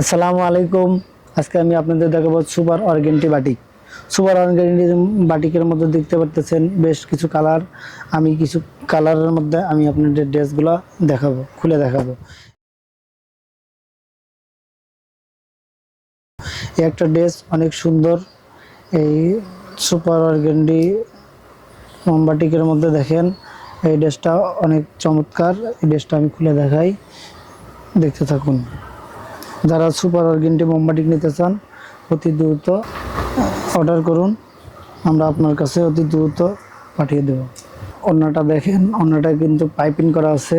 আসসালামু আলাইকুম। আজকে আমি আপনাদের দেখাবো super organdy batik. Super organdy বাটিকের মধ্যে দেখতে পারতেছেন বেশ কিছু কালার। আমি কিছু কালারের মধ্যে আমি আপনাদের ড্রেসগুলো দেখাবো, খুলে দেখাবো। একটা ড্রেস অনেক সুন্দর। এই সুপার অর্গেন্ডি বাটিকের মধ্যে দেখেন, এই ড্রেসটা অনেক চমৎকার। এই ড্রেসটা আমি খুলে দেখাই। দেখতে থাকুন। যারা সুপার অর্গেন্টি মোমবাটিক নিতে চান, অতি দ্রুত অর্ডার করুন। আমরা আপনার কাছে অতি দ্রুত পাঠিয়ে দেব। অন্যটা দেখেন, অন্যটা কিন্তু পাইপিং করা আছে।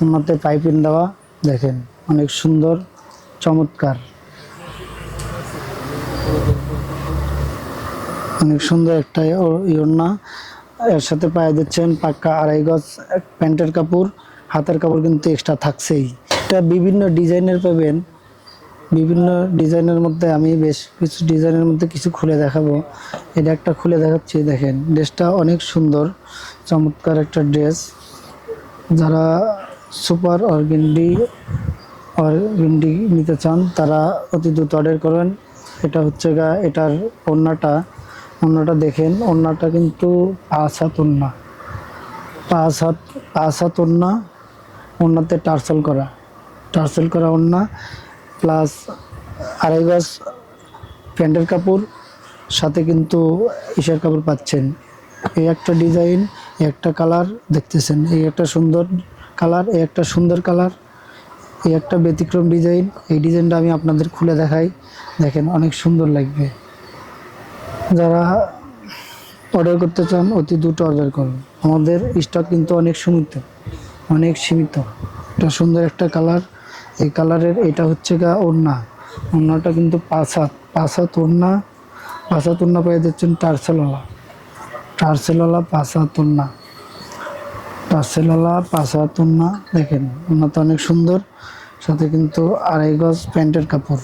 অন্যতে পাইপিং দেওয়া, দেখেন, অনেক সুন্দর, চমৎকার। অনেক সুন্দর একটা ওড়না। এর সাথে পায়ে দিচ্ছেন পাক্কা আড়াই গজ প্যান্টের কাপড়, হাতের কাপড় কিন্তু এক্সট্রা থাকছেই। এটা বিভিন্ন ডিজাইনের পাবেন। বিভিন্ন ডিজাইনের মধ্যে আমি বেশ কিছু ডিজাইনের মধ্যে কিছু খুলে দেখাবো। এটা একটা খুলে দেখাচ্ছি, দেখেন। ড্রেসটা অনেক সুন্দর, চমৎকার একটা ড্রেস। যারা সুপার অর্গেন্ডি অর্গেন্ডি নিতে চান, তারা অতি দ্রুত অর্ডার করেন। এটা হচ্ছে গা, এটার ওড়নাটা। ওড়নাটা দেখেন, ওড়নাটা কিন্তু পাঁচ হাত ওড়না। পাঁচ হাত পাঁচ হাত ওড়না, ওড়নাতে টার্সেল করা। টার্সেল করা ওড়না। প্লাস আড়াই গজ প্যান্টের কাপড়, সাথে কিন্তু ইশার কাপড় পাচ্ছেন। এই একটা ডিজাইন একটা কালার দেখতেছেন। এই একটা সুন্দর কালার, এই একটা সুন্দর কালার, এই একটা ব্যতিক্রম ডিজাইন। এই ডিজাইনটা আমি আপনাদের খুলে দেখাই। দেখেন, অনেক সুন্দর লাগবে। যারা অর্ডার করতে চান, অতি দ্রুত অর্ডার করুন। আমাদের স্টক কিন্তু অনেক সীমিত অনেক সীমিত। এটা সুন্দর একটা কালার এই কালারের এটা হচ্ছে গা ওড়না। ওড়নাটা কিন্তু পাঁচ হাত হাত ওড়না পাঁচ হাত ওড়না পেয়ে যাচ্ছেন টার্সেলওয়ালা টার্সেলওয়ালা পাঁচ হাত ওড়না। টার্সেলওয়ালা পাঁচ হাত ওড়না, দেখেন ওড়নাটা অনেক সুন্দর। সাথে কিন্তু আড়াই গজ প্যান্টের কাপড়।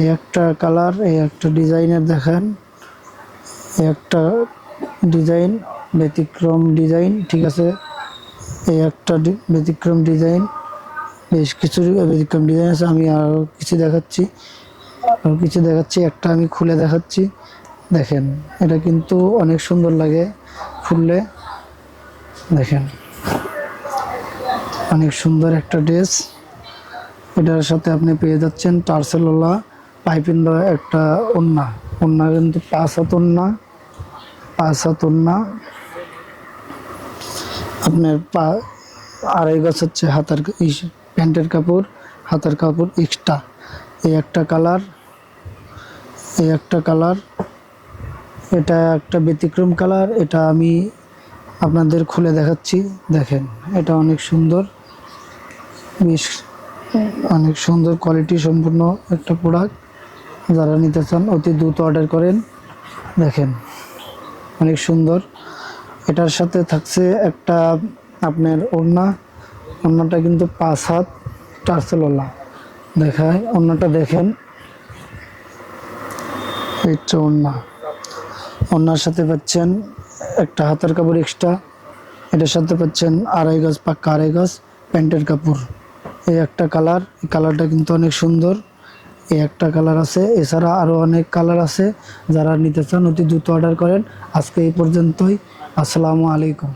এই একটা কালার, এই একটা ডিজাইনের দেখেন। এই একটা ডিজাইন, ব্যতিক্রম ডিজাইন, ঠিক আছে? এই একটা ব্যতিক্রম ডিজাইন। বেশ কিছু ব্যতিক্রম ডিজাইন আছে, আমি আরও কিছু দেখাচ্ছি। আরও কিছু দেখাচ্ছি, একটা আমি খুলে দেখাচ্ছি। দেখেন, এটা কিন্তু অনেক সুন্দর লাগে খুললে। দেখেন, অনেক সুন্দর একটা ড্রেস। এটার সাথে আপনি পেয়ে যাচ্ছেন টার্সেলওয়ালা পাইপিং দেওয়া একটা ওন্না ওন্না কিন্তু পাঁচ হাত ওন্না পাঁচ হাত ওন্না আপনার পা আড়াই গজ হচ্ছে হাতার প্যান্টের কাপড়, হাতার কাপড় এক্সট্রা এই একটা কালার এই একটা কালার এটা একটা ব্যতিক্রম কালার এটা আমি আপনাদের খুলে দেখাচ্ছি। দেখেন, এটা অনেক সুন্দর। বেশ অনেক সুন্দর কোয়ালিটি সম্পূর্ণ একটা প্রোডাক্ট যারা নিতে চান, অতি দ্রুত অর্ডার করেন। দেখেন, অনেক সুন্দর। এটার সাথে থাকছে একটা আপনার ওড়না। ওড়নাটা কিন্তু পাঁচ হাত টার্সেলওয়ালা দেখায় ওড়নাটা দেখেন। হচ্ছে ওড়না ওড়নার সাথে পাচ্ছেন একটা হাতের কাপড় এক্সট্রা এটার সাথে পাচ্ছেন আড়াই গজ পাক্কা আড়াই গজ প্যান্টের কাপড়। এই একটা কালার, এই কালারটা কিন্তু অনেক সুন্দর। এই একটা কালার আছে, এছাড়া আরও অনেক কালার আছে। যারা নিতে চান, অতি দ্রুত অর্ডার করেন। আজকে এই পর্যন্তই। আসসালামু আলাইকুম।